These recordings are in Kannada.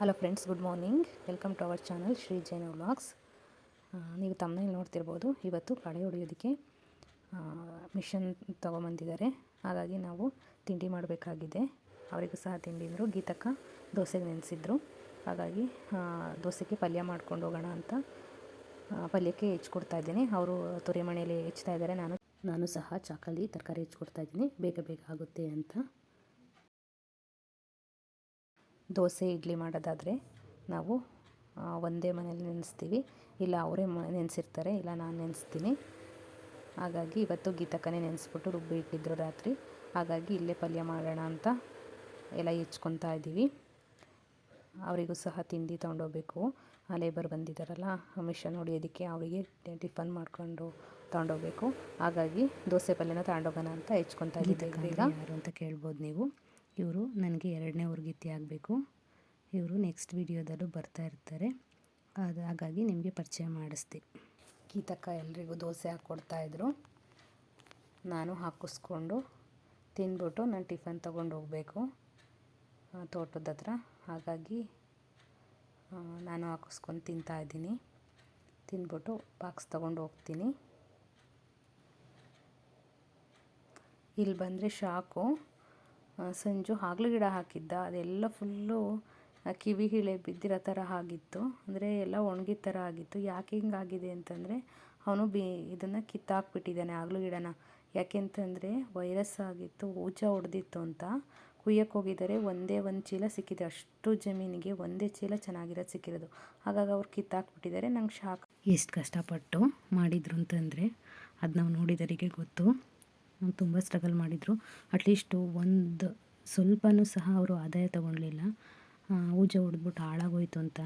Hello friends good morning welcome to our channel Shri Jaina vlogs ನೀವು ತಮ್ಮನೇಲಿ ನೋಡ್ತಿರ್ಬೋದು. ಇವತ್ತು ಕಳೆ ಹೊಡೆಯೋದಕ್ಕೆ ಮಿಷನ್ ತೊಗೊಂಬಂದಿದ್ದಾರೆ. ಹಾಗಾಗಿ ನಾವು ತಿಂಡಿ ಮಾಡಬೇಕಾಗಿದೆ. ಅವರಿಗೂ ಸಹ ತಿಂಡಿ ಅಂದರು. ಗೀತಕ್ಕ ದೋಸೆಗೆ ನೆನೆಸಿದ್ರು. ಹಾಗಾಗಿ ದೋಸೆಗೆ ಪಲ್ಯ ಮಾಡ್ಕೊಂಡು ಹೋಗೋಣ ಅಂತ ಪಲ್ಯಕ್ಕೆ ಹೆಚ್ಕೊಡ್ತಾ ಇದ್ದೀನಿ. ಅವರು ತೊರೆಮಣೆಯಲ್ಲಿ ಹೆಚ್ತಾ ಇದ್ದಾರೆ. ನಾನು ನಾನು ಸಹ ಚಾಕಲ್ಲಿ ತರಕಾರಿ ಹೆಚ್ಕೊಡ್ತಾ ಇದ್ದೀನಿ. ಬೇಗ ಬೇಗ ಆಗುತ್ತೆ ಅಂತ. ದೋಸೆ ಇಡ್ಲಿ ಮಾಡೋದಾದರೆ ನಾವು ಒಂದೇ ಮನೇಲಿ ನೆನೆಸ್ತೀವಿ. ಇಲ್ಲ ಅವರೇ ಮ ನೆನೆಸಿರ್ತಾರೆ. ಇಲ್ಲ ನಾನು ನೆನೆಸ್ತೀನಿ. ಹಾಗಾಗಿ ಇವತ್ತು ಗೀತಕ್ಕನೇ ನೆನೆಸ್ಬಿಟ್ಟು ರುಬ್ಬಿ ಇಟ್ಟಿದ್ರು ರಾತ್ರಿ. ಹಾಗಾಗಿ ಇಲ್ಲೇ ಪಲ್ಯ ಮಾಡೋಣ ಅಂತ ಎಲ್ಲ ಹೆಚ್ಕೊತಾ ಇದ್ದೀವಿ. ಅವರಿಗೂ ಸಹ ತಿಂಡಿ ತೊಗೊಂಡೋಗ್ಬೇಕು. ಆ ಲೇಬರ್ ಬಂದಿದ್ದಾರಲ್ಲ ಮಿಷನ್ ಹೊಡಿಯೋದಕ್ಕೆ ಅವರಿಗೆ ಟಿಫನ್ ಮಾಡಿಕೊಂಡು ತೊಗೊಂಡೋಗ್ಬೇಕು. ಹಾಗಾಗಿ ದೋಸೆ ಪಲ್ಯನ ತಗೊಂಡೋಗೋಣ ಅಂತ ಹೆಚ್ಕೊತಾ ಇದ್ದೀವಿ ಈಗ ಯಾರು ಅಂತ ಕೇಳ್ಬೋದು ನೀವು. ಇವರು ನನಗೆ ಎರಡನೇ ವರ್ಗೀತಿ ಆಗಬೇಕು. ಇವರು ನೆಕ್ಸ್ಟ್ ವಿಡಿಯೋದಲ್ಲೂ ಬರ್ತಾ ಇರ್ತಾರೆ. ಅದು, ಹಾಗಾಗಿ ನಿಮಗೆ ಪರಿಚಯ ಮಾಡಿಸ್ದೆ. ಗೀತಕ್ಕ ಎಲ್ರಿಗೂ ದೋಸೆ ಹಾಕ್ಕೊಡ್ತಾಯಿದ್ರು ನಾನು ಹಾಕಿಸ್ಕೊಂಡು ತಿಂದ್ಬಿಟ್ಟು ನಾನು ಟಿಫನ್ ತೊಗೊಂಡು ಹೋಗಬೇಕು ತೋಟದ ಹತ್ರ. ಹಾಗಾಗಿ ನಾನು ಹಾಕಿಸ್ಕೊಂಡು ತಿಂತಾ ಇದ್ದೀನಿ. ತಿಂದ್ಬಿಟ್ಟು ಬಾಕ್ಸ್ ತೊಗೊಂಡು ಹೋಗ್ತೀನಿ. ಇಲ್ಲಿ ಬಂದರೆ ಶಾಕು. ಸಂಜು ಹಾಗಲು ಗಿಡ ಹಾಕಿದ್ದ. ಅದೆಲ್ಲ ಫುಲ್ಲು ಕಿವಿ ಹಿಳೆ ಬಿದ್ದಿರೋ ಥರ ಆಗಿತ್ತು. ಅಂದರೆ ಎಲ್ಲ ಒಣಗಿದ ಥರ ಆಗಿತ್ತು. ಯಾಕೆ ಹಿಂಗಾಗಿದೆ ಅಂತಂದರೆ ಅವನು ಬಿ, ಇದನ್ನು ಕಿತ್ತಾಕ್ಬಿಟ್ಟಿದ್ದಾನೆ ಹಾಗ್ಲು ಗಿಡನ. ಯಾಕೆ ಅಂತಂದರೆ ವೈರಸ್ ಆಗಿತ್ತು ಊಜ ಹೊಡೆದಿತ್ತು ಅಂತ. ಕುಯ್ಯಕ್ಕೆ ಹೋಗಿದ್ದಾರೆ ಒಂದೇ ಒಂದು ಚೀಲ ಸಿಕ್ಕಿದೆ. ಅಷ್ಟು ಜಮೀನಿಗೆ ಒಂದೇ ಚೀಲ ಚೆನ್ನಾಗಿರೋದು ಸಿಕ್ಕಿರೋದು. ಹಾಗಾಗಿ ಅವ್ರು ಕಿತ್ತಾಕ್ಬಿಟ್ಟಿದ್ದಾರೆ. ನಂಗೆ ಶಾಕ್. ಎಷ್ಟು ಕಷ್ಟಪಟ್ಟು ಮಾಡಿದ್ರು ಅಂತಂದರೆ ಅದು ನಾವು ನೋಡಿದರಿಗೆ ಗೊತ್ತು. ತುಂಬ ಸ್ಟ್ರಗಲ್ ಮಾಡಿದರು. ಅಟ್ಲೀಸ್ಟು ಒಂದು ಸ್ವಲ್ಪನೂ ಸಹ ಅವರು ಆದಾಯ ತಗೊಳ್ಲಿಲ್ಲ ಊಜ ಹೊಡೆದ್ಬಿಟ್ಟು ಹಾಳಾಗೋಯ್ತು ಅಂತ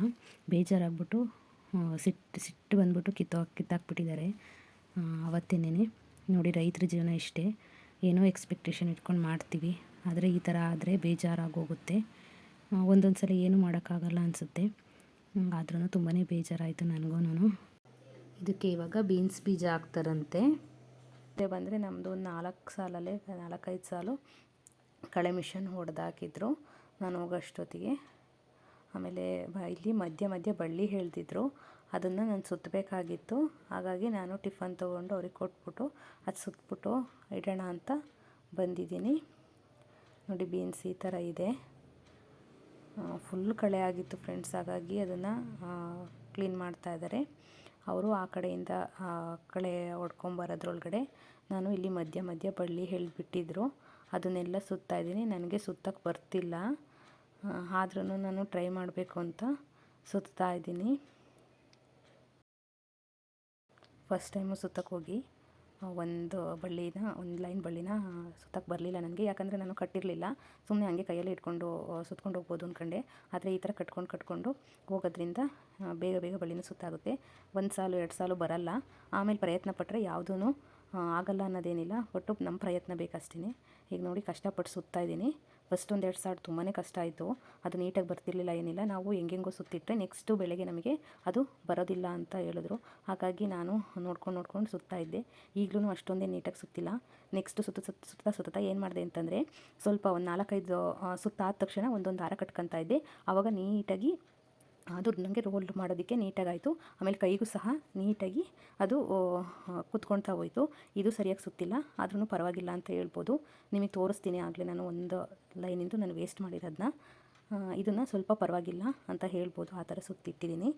ಬೇಜಾರಾಗ್ಬಿಟ್ಟು ಸಿಟ್ಟು ಸಿಟ್ಟು ಬಂದ್ಬಿಟ್ಟು ಕಿತ್ತೋ, ಕಿತ್ತಾಕ್ಬಿಟ್ಟಿದ್ದಾರೆ. ಅವತ್ತೇನೆ ನೋಡಿ ರೈತರ ಜೀವನ ಇಷ್ಟೇ. ಏನೋ ಎಕ್ಸ್ಪೆಕ್ಟೇಷನ್ ಇಟ್ಕೊಂಡು ಮಾಡ್ತೀವಿ. ಆದರೆ ಈ ಥರ ಆದರೆ ಬೇಜಾರಾಗೋಗುತ್ತೆ. ಒಂದೊಂದು ಸಲ ಏನೂ ಮಾಡೋಕ್ಕಾಗಲ್ಲ ಅನಿಸುತ್ತೆ. ಆದ್ರೂ ತುಂಬಾ ಬೇಜಾರಾಯಿತು ನನಗೂ ಇದಕ್ಕೆ ಇವಾಗ ಬೀನ್ಸ್ ಬೀಜ ಹಾಕ್ತಾರಂತೆ. ಬಂದರೆ ನಮ್ಮದು ಒಂದು ನಾಲ್ಕು ಸಾಲಲ್ಲೇ, ನಾಲ್ಕೈದು ಸಾಲು ಕಳೆ ಮಿಷನ್ ಹೊಡೆದಾಕಿದ್ರು ನಾನು ಹೋಗೋಷ್ಟೊತ್ತಿಗೆ. ಆಮೇಲೆ ಇಲ್ಲಿ ಮಧ್ಯ ಮಧ್ಯ ಬಳ್ಳಿ ಹೇಳ್ತಿದ್ರು. ಅದನ್ನು ನಾನು ಸುತ್ತಬೇಕಾಗಿತ್ತು ಹಾಗಾಗಿ ನಾನು ಟಿಫನ್ ತೊಗೊಂಡು ಅವ್ರಿಗೆ ಕೊಟ್ಬಿಟ್ಟು, ಅದು ಸುತ್ತಬಿಟ್ಟು ಇಡೋಣ ಅಂತ ಬಂದಿದ್ದೀನಿ. ನೋಡಿ ಬೀನ್ಸ್ ಈ ಥರ ಇದೆ. ಫುಲ್ ಕಳೆ ಆಗಿತ್ತು ಫ್ರೆಂಡ್ಸ್ ಹಾಗಾಗಿ ಅದನ್ನು ಕ್ಲೀನ್ ಮಾಡ್ತಾ ಇದ್ದಾರೆ. ಅವರು ಆ ಕಡೆಯಿಂದ ಆ, ಕಳೆ ಹೊಡ್ಕೊಂಬರೋದ್ರೊಳಗಡೆ ನಾನು ಇಲ್ಲಿ ಮಧ್ಯ ಮಧ್ಯ ಬಳ್ಳಿ ಹೇಳಿಬಿಟ್ಟಿದ್ರು. ಅದನ್ನೆಲ್ಲ ಸುತ್ತಾ ಇದ್ದೀನಿ. ನನಗೆ ಸುತ್ತಕ್ಕೆ ಬರ್ತಿಲ್ಲ. ಆದ್ರೂ ನಾನು ಟ್ರೈ ಮಾಡಬೇಕು ಅಂತ ಸುತ್ತಾ ಇದ್ದೀನಿ. ಫಸ್ಟ್ ಟೈಮು ಸುತ್ತಕ್ಕೆ ಹೋಗಿ. ಒಂದು ಬಳ್ಳಿನ, ಒಂದು ಲೈನ್ ಬಳ್ಳಿನ ಸುತ್ತಕ್ಕೆ ಬರಲಿಲ್ಲ ನನಗೆ. ಯಾಕಂದರೆ ನಾನು ಕಟ್ಟಿರಲಿಲ್ಲ. ಸುಮ್ಮನೆ ಹಂಗೆ ಕೈಯಲ್ಲಿ ಇಟ್ಕೊಂಡು ಸುತ್ಕೊಂಡು ಹೋಗ್ಬೋದು ಅಂದ್ಕೊಂಡೆ ಆದರೆ ಈ ಥರ ಕಟ್ಕೊಂಡು ಕಟ್ಕೊಂಡು ಹೋಗೋದ್ರಿಂದ ಬೇಗ ಬೇಗ ಬಳ್ಳಿನ ಸುತ್ತಾಗುತ್ತೆ. ಒಂದು ಸಾಲು, ಎರಡು ಸಾಲು ಬರಲ್ಲ. ಆಮೇಲೆ ಪ್ರಯತ್ನ ಪಟ್ಟರೆ ಯಾವುದೂ ಆಗಲ್ಲ ಅನ್ನೋದೇನಿಲ್ಲ. ಒಟ್ಟು ನಮ್ಮ ಪ್ರಯತ್ನ ಬೇಕಷ್ಟೇ ಈಗ ನೋಡಿ ಕಷ್ಟಪಟ್ಟು ಸುತ್ತಾ ಇದ್ದೀನಿ. ಫಸ್ಟ್ ಎರಡು ಸಾವಿರ ತುಂಬಾ ಕಷ್ಟ ಆಯಿತು. ಅದು ನೀಟಾಗಿ ಬರ್ತಿರ್ಲಿಲ್ಲ, ಏನಿಲ್ಲ. ನಾವು ಹೆಂಗೆಂಗೋ ಸುತ್ತಿಟ್ಟರೆ ನೆಕ್ಸ್ಟು ಬೆಳಗ್ಗೆ ನಮಗೆ ಅದು ಬರೋದಿಲ್ಲ ಅಂತ ಹೇಳಿದ್ರು. ಹಾಗಾಗಿ ನಾನು ನೋಡ್ಕೊಂಡು ನೋಡ್ಕೊಂಡು ಸುತ್ತಾ ಇದ್ದೆ. ಈಗಲೂ ಅಷ್ಟೊಂದೇ ನೀಟಾಗಿ ಸುತ್ತಿಲ್ಲ. ನೆಕ್ಸ್ಟ್ ಸುತ್ತ ಸುತ್ತ ಸುತ್ತಾ ಸುತ್ತ ಏನು ಮಾಡಿದೆ ಅಂತಂದರೆ ಸ್ವಲ್ಪ ಒಂದು ನಾಲ್ಕೈದು ಸುತ್ತಾದ ತಕ್ಷಣ ಒಂದೊಂದು ದಾರ ಕಟ್ಕೊತಾ ಇದ್ದೆ. ಆವಾಗ ನೀಟಾಗಿ ಅದು ನನಗೆ ರೋಲ್ ಮಾಡೋದಕ್ಕೆ ನೀಟಾಗಾಯಿತು. ಆಮೇಲೆ ಕೈಗೂ ಸಹ ನೀಟಾಗಿ ಅದು ಕುತ್ಕೊಳ್ತಾ ಹೋಯಿತು. ಇದು ಸರಿಯಾಗಿ ಸುತ್ತಿಲ್ಲ. ಆದ್ರೂ ಪರವಾಗಿಲ್ಲ ಅಂತ ಹೇಳ್ಬೋದು. ನಿಮಗೆ ತೋರಿಸ್ತೀನಿ ಆಗಲೇ ನಾನು ಒಂದು ಲೈನಿಂದು ನಾನು ವೇಸ್ಟ್ ಮಾಡಿರೋದನ್ನ ಇದನ್ನು ಸ್ವಲ್ಪ ಪರವಾಗಿಲ್ಲ ಅಂತ ಹೇಳ್ಬೋದು. ಆ ಥರ ಸುತ್ತಿಟ್ಟಿದ್ದೀನಿ.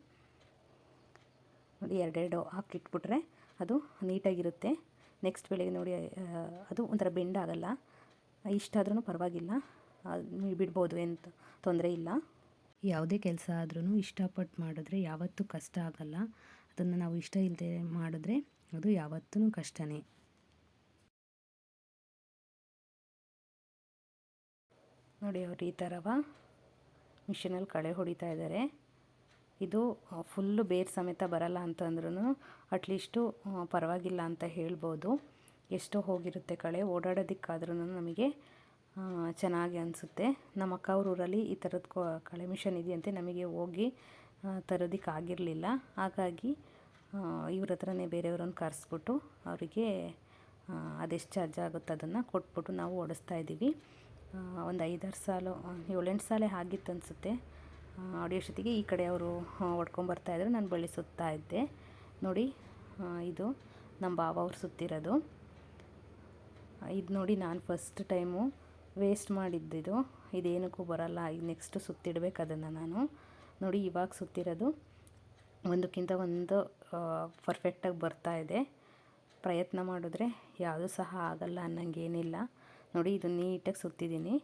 ನೋಡಿ, ಎರಡೆರಡು ಹಾಕಿಟ್ಬಿಟ್ರೆ ಅದು ನೀಟಾಗಿರುತ್ತೆ. ನೆಕ್ಸ್ಟ್ ಬೆಳಗ್ಗೆ ನೋಡಿ ಅದು ಒಂಥರ ಬೆಂಡ್ ಆಗಲ್ಲ. ಇಷ್ಟಾದ್ರೂ ಪರವಾಗಿಲ್ಲ. ಬಿಡ್ಬೋದು ಏನು ತೊಂದರೆ ಇಲ್ಲ. ಯಾವುದೇ ಕೆಲಸ ಆದ್ರೂ ಇಷ್ಟಪಟ್ಟು ಮಾಡಿದ್ರೆ ಯಾವತ್ತೂ ಕಷ್ಟ ಆಗಲ್ಲ. ಅದನ್ನು ನಾವು ಇಷ್ಟ ಇಲ್ಲದೆ ಮಾಡಿದ್ರೆ ಅದು ಯಾವತ್ತೂ ಕಷ್ಟನೇ. ನೋಡಿ ಅವ್ರು ಈ ಥರವ ಮಿಷಿನಲ್ಲಿ ಕಳೆ ಹೊಡಿತಾ ಇದ್ದಾರೆ. ಇದು ಫುಲ್ಲು ಬೇರ್ ಸಮೇತ ಬರಲ್ಲ ಅಂತಂದ್ರೂ ಅಟ್ಲೀಸ್ಟು ಪರವಾಗಿಲ್ಲ ಅಂತ ಹೇಳ್ಬೋದು. ಎಷ್ಟೋ ಹೋಗಿರುತ್ತೆ ಕಳೆ ಓಡಾಡೋದಕ್ಕಾದ್ರೂ ನಮಗೆ ಚೆನ್ನಾಗಿ ಅನಿಸುತ್ತೆ. ನಮ್ಮ ಅಕ್ಕ ಅವ್ರ ಊರಲ್ಲಿ ಈ ಥರದ್ದು ಕೊ, ಕಳೆ ಮಿಷನ್ ಇದೆಯಂತೆ, ನಮಗೆ ಹೋಗಿ ತರೋದಕ್ಕೆ ಆಗಿರಲಿಲ್ಲ ಹಾಗಾಗಿ ಇವ್ರ ಹತ್ರನೇ ಬೇರೆಯವ್ರನ್ನ ಕರೆಸ್ಬಿಟ್ಟು ಅವರಿಗೆ ಅದೆಷ್ಟು ಚಾರ್ಜ್ ಆಗುತ್ತೆ ಅದನ್ನು ಕೊಟ್ಬಿಟ್ಟು ನಾವು ಓಡಿಸ್ತಾ ಇದ್ದೀವಿ. ಒಂದು ಐದಾರು ಸಾಲು ಏಳೆಂಟು ಸಾಲೇ ಆಗಿತ್ತು ಅನಿಸುತ್ತೆ. ಜೊತೆಗೆ ಈ ಕಡೆ ಅವರು ಹೊಡ್ಕೊಂಬರ್ತಾಯಿದ್ರು ನಾನು ಬಳಿ ಸುತ್ತಾ ಇದ್ದೆ. ನೋಡಿ ಇದು ನಮ್ಮ ಬಾಬಾ ಅವ್ರು ಸುತ್ತಿರೋದು. ಇದು ನೋಡಿ ನಾನು ಫಸ್ಟ್ ಟೈಮು ವೇಸ್ಟ್ ಮಾಡಿದ್ದಿದು. ಇದೇನಕ್ಕೂ ಬರಲ್ಲ. ಈಗ ನೆಕ್ಸ್ಟ್ ಸುತ್ತಿಡ್ಬೇಕು ಅದನ್ನು ನಾನು. ನೋಡಿ, ಇವಾಗ ಸುತ್ತಿರೋದು ಒಂದಕ್ಕಿಂತ ಒಂದು ಪರ್ಫೆಕ್ಟಾಗಿ ಬರ್ತಾ ಇದೆ. ಪ್ರಯತ್ನ ಮಾಡಿದ್ರೆ ಯಾವುದೂ ಸಹ ಆಗಲ್ಲ ಅನ್ನಂಗೇನಿಲ್ಲ. ನೋಡಿ, ಇದು ನೀಟಾಗಿ ಸುತ್ತಿದ್ದೀನಿ.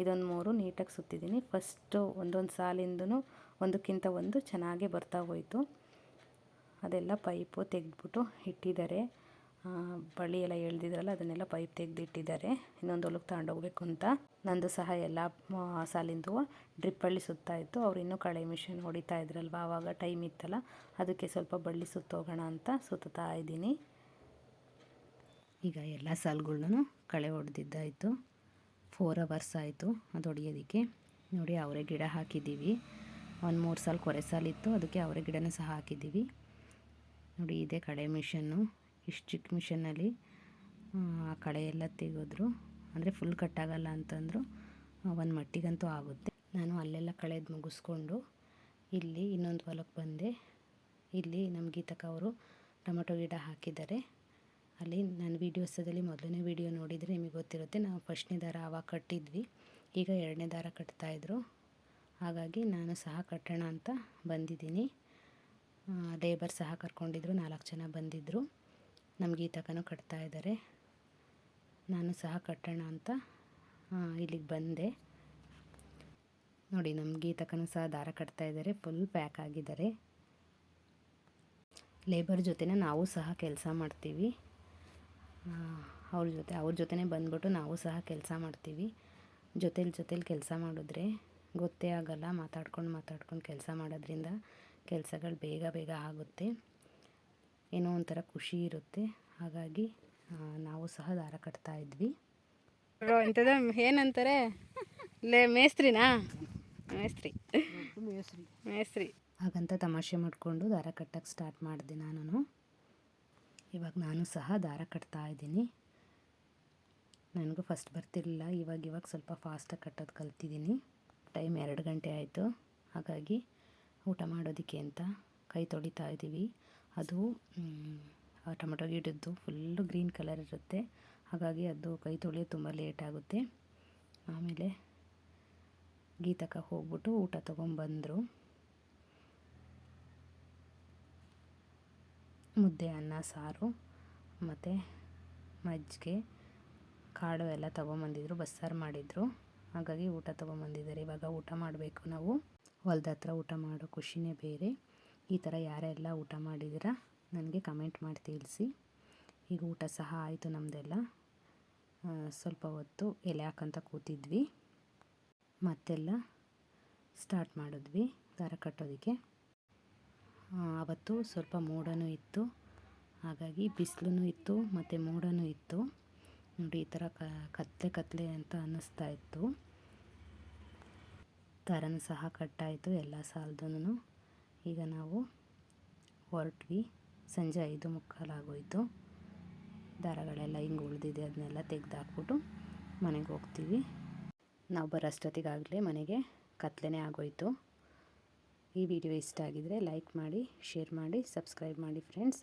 ಇದೊಂದು ಮೂರು ನೀಟಾಗಿ ಸುತ್ತಿದ್ದೀನಿ. ಫಸ್ಟು ಒಂದೊಂದು ಸಾಲಿಂದೂ ಒಂದಕ್ಕಿಂತ ಒಂದು ಚೆನ್ನಾಗೇ ಬರ್ತಾ ಹೋಯಿತು. ಅದೆಲ್ಲ ಪೈಪು ತೆಗೆದ್ಬಿಟ್ಟು ಇಟ್ಟಿದ್ದಾರೆ. ಬಳ್ಳಿ ಎಲ್ಲ ಎಳ್ದಿದ್ರಲ್ಲ, ಅದನ್ನೆಲ್ಲ ಪೈಪ್ ತೆಗೆದಿಟ್ಟಿದ್ದಾರೆ. ಇನ್ನೊಂದು ಹೊಲಕ್ಕೆ ತಗೊಂಡೋಗ್ಬೇಕು ಅಂತ. ನಂದು ಸಹ ಎಲ್ಲ ಸಾಲಿಂದು ಡ್ರಿಪ್ ಬಳ್ಳಿ ಸುತ್ತಾ ಇತ್ತು. ಅವ್ರು ಇನ್ನೂ ಕಳೆ ಮಿಷಿನ್ ಹೊಡಿತಾ ಇದ್ರಲ್ವ? ಆವಾಗ ಟೈಮ್ ಇತ್ತಲ್ಲ. ಅದಕ್ಕೆ ಸ್ವಲ್ಪ ಬಳ್ಳಿ ಸುತ್ತೋಗೋಣ ಅಂತ ಸುತ್ತಾ ಇದ್ದೀನಿ. ಈಗ ಎಲ್ಲ ಸಾಲುಗಳ್ನು ಕಳೆ ಹೊಡೆದಿದ್ದಾಯಿತು ಫೋರ್ ಅವರ್ಸ್ ಆಯಿತು ಅದು ಹೊಡಿಯೋದಕ್ಕೆ ನೋಡಿ, ಅವರೇ ಗಿಡ ಹಾಕಿದ್ದೀವಿ. ಒಂದು ಮೂರು ಸಾಲು ಕೊರೆ ಸಾಲಿತ್ತು ಅದಕ್ಕೆ ಅವರೇ ಗಿಡನೂ ಸಹ ಹಾಕಿದ್ದೀವಿ. ನೋಡಿ, ಇದೆ ಕಳೆ ಮಿಷನ್ನು ಇಷ್ಟು ಚಿಕ್ಕ ಮಿಷನಲ್ಲಿ, ಆ ಕಳೆ ಎಲ್ಲ ತೆಗೆದ್ರು. ಅಂದರೆ ಫುಲ್ ಕಟ್ಟಾಗಲ್ಲ ಅಂತಂದರು ಒಂದು ಮಟ್ಟಿಗಂತೂ ಆಗುತ್ತೆ. ನಾನು ಅಲ್ಲೆಲ್ಲ ಕಳೆದು ಮುಗಿಸ್ಕೊಂಡು ಇಲ್ಲಿ ಇನ್ನೊಂದು ಹೊಲಕ್ಕೆ ಬಂದೆ. ಇಲ್ಲಿ ನಮ್ಮ ಗೀತಕ್ಕ ಅವರು ಟೊಮೆಟೊ ಗಿಡ ಹಾಕಿದ್ದಾರೆ. ಅಲ್ಲಿ ನಾನು ವೀಡಿಯೋಸದಲ್ಲಿ ಮೊದಲನೇ ವೀಡಿಯೋ ನೋಡಿದರೆ ನಿಮಗೆ ಗೊತ್ತಿರುತ್ತೆ. ನಾವು ಫಸ್ಟ್ನೇ ದಾರ ಆವಾಗ ಕಟ್ಟಿದ್ವಿ. ಈಗ ಎರಡನೇ ದಾರ ಕಟ್ತಾಯಿದ್ರು ಹಾಗಾಗಿ ನಾನು ಸಹ ಕಟ್ಟೋಣ ಅಂತ ಬಂದಿದ್ದೀನಿ. ಲೇಬರ್ ಸಹ ಕರ್ಕೊಂಡಿದ್ರು. ನಾಲ್ಕು ಜನ ಬಂದಿದ್ದರು ನಮ್ಮ ಗೀತಕ್ಕನೂ ಕಟ್ತಾ ಇದ್ದಾರೆ. ನಾನು ಸಹ ಕಟ್ಟೋಣ ಅಂತ ಇಲ್ಲಿಗೆ ಬಂದೆ. ನೋಡಿ ನಮ್ಮ ಗೀತಕ್ಕನೂ ಸಹ ದಾರ ಕಟ್ತಾ ಇದ್ದಾರೆ, ಫುಲ್ ಪ್ಯಾಕ್ ಆಗಿದ್ದಾರೆ. ಲೇಬರ್ ಜೊತೆನೇ ನಾವು ಸಹ ಕೆಲಸ ಮಾಡ್ತೀವಿ. ಅವ್ರ ಜೊತೆ, ಅವ್ರ ಜೊತೆನೇ ಬಂದ್ಬಿಟ್ಟು ನಾವು ಸಹ ಕೆಲಸ ಮಾಡ್ತೀವಿ. ಜೊತೇಲಿ ಜೊತೇಲಿ ಕೆಲಸ ಮಾಡಿದ್ರೆ ಗೊತ್ತೇ ಆಗಲ್ಲ, ಮಾತಾಡ್ಕೊಂಡು ಮಾತಾಡ್ಕೊಂಡು ಕೆಲಸ ಮಾಡೋದ್ರಿಂದ ಕೆಲಸಗಳು ಬೇಗ ಬೇಗ ಆಗುತ್ತೆ. ಏನೋ ಒಂಥರ ಖುಷಿ ಇರುತ್ತೆ. ಹಾಗಾಗಿ ನಾವು ಸಹ ದಾರ ಕಟ್ತಾ ಇದ್ವಿ. ಎಂಥದ ಏನಂತಾರೆ? ಲೇ ಮೇಸ್ತ್ರಿನಾ? ಮೇಸ್ತ್ರಿ. ಮೇಸ್ತ್ರಿ. ಹಾಗಂತ ತಮಾಷೆ ಮಾಡಿಕೊಂಡು ದಾರ ಕಟ್ಟಕ್ಕೆ ಸ್ಟಾರ್ಟ್ ಮಾಡಿದೆ ನಾನು ಇವಾಗ ನಾನು ಸಹ ದಾರ ಕಟ್ತಾ ಇದ್ದೀನಿ. ನನಗೂ ಫಸ್ಟ್ ಬರ್ತಿರಲಿಲ್ಲ. ಇವಾಗ ಇವಾಗ ಸ್ವಲ್ಪ ಫಾಸ್ಟಾಗಿ ಕಟ್ಟೋದು ಕಲ್ತಿದ್ದೀನಿ. ಟೈಮ್ ಎರಡು ಗಂಟೆ ಆಯಿತು. ಹಾಗಾಗಿ ಊಟ ಮಾಡೋದಕ್ಕೆ ಅಂತ ಕೈ ತೊಳಿತಾ ಇದ್ದೀವಿ. ಅದು ಟೊಮೊಟೊ ಗಿಡದ್ದು ಫುಲ್ಲು ಗ್ರೀನ್ ಕಲರ್ ಇರುತ್ತೆ. ಹಾಗಾಗಿ ಅದು ಕೈ ತೊಳೆಯೋದು ತುಂಬ ಲೇಟ್ ಆಗುತ್ತೆ. ಆಮೇಲೆ ಗೀತಕ್ಕ ಹೋಗ್ಬಿಟ್ಟು ಊಟ ತೊಗೊಂಬಂದರು. ಮುದ್ದೆ, ಅನ್ನ, ಸಾರು, ಮತ್ತು ಮಜ್ಜಿಗೆ, ಕಾಳು ಎಲ್ಲ ತೊಗೊಂಬಂದಿದ್ರು, ಬಸ್ಸಾರು ಮಾಡಿದರು. ಹಾಗಾಗಿ ಊಟ ತೊಗೊಂಬಂದಿದ್ದಾರೆ. ಇವಾಗ ಊಟ ಮಾಡಬೇಕು ನಾವು. ಹೊಲ್ದ ಹತ್ರ ಊಟ ಮಾಡೋ ಖುಷಿನೇ ಬೇರೆ. ಈ ಥರ ಯಾರೆಲ್ಲ ಊಟ ಮಾಡಿದ್ದೀರಾ, ನನಗೆ ಕಮೆಂಟ್ ಮಾಡಿ ತಿಳಿಸಿ. ಈಗ ಊಟ ಸಹ ಆಯಿತು ನಮ್ಮದೆಲ್ಲ ಸ್ವಲ್ಪ ಹೊತ್ತು ಎಲೆ ಹಾಕಂತ ಕೂತಿದ್ವಿ. ಮತ್ತೆಲ್ಲ ಸ್ಟಾರ್ಟ್ ಮಾಡಿದ್ವಿ, ದಾರ ಕಟ್ಟೋದಕ್ಕೆ. ಆವತ್ತು ಸ್ವಲ್ಪ ಮೋಡನೂ ಇತ್ತು. ಹಾಗಾಗಿ ಬಿಸಿಲು ಇತ್ತು, ಮತ್ತು ಮೋಡನೂ ಇತ್ತು. ನೋಡಿ, ಈ ಥರ ಕ ಕತ್ಲೆ ಕತ್ಲೆ ಅಂತ ಅನ್ನಿಸ್ತಾ ಇತ್ತು. ದಾರನೂ ಸಹ ಕಟ್ಟಾಯಿತು, ಎಲ್ಲ ಸಾಲದೂ ಈಗ ನಾವು ಹೊರಟ್ವಿ. ಸಂಜೆ ಐದು ಮುಕ್ಕಾಲಾಗೋಯ್ತು ದಾರಗಳೆಲ್ಲ ಹಿಂಗೆ ಉಳಿದಿದೆ ಅದನ್ನೆಲ್ಲ ತೆಗೆದಾಕ್ಬಿಟ್ಟು ಮನೆಗೆ ಹೋಗ್ತೀವಿ. ನಾವು ಬರೋಷ್ಟೊತ್ತಿಗಾಗಲೇ ಮನೆಗೆ ಕತ್ಲೆನೇ ಆಗೋಯ್ತು. ಈ ವಿಡಿಯೋ ಇಷ್ಟ ಆಗಿದರೆ ಲೈಕ್ ಮಾಡಿ, ಶೇರ್ ಮಾಡಿ, ಸಬ್ಸ್ಕ್ರೈಬ್ ಮಾಡಿ, ಫ್ರೆಂಡ್ಸ್.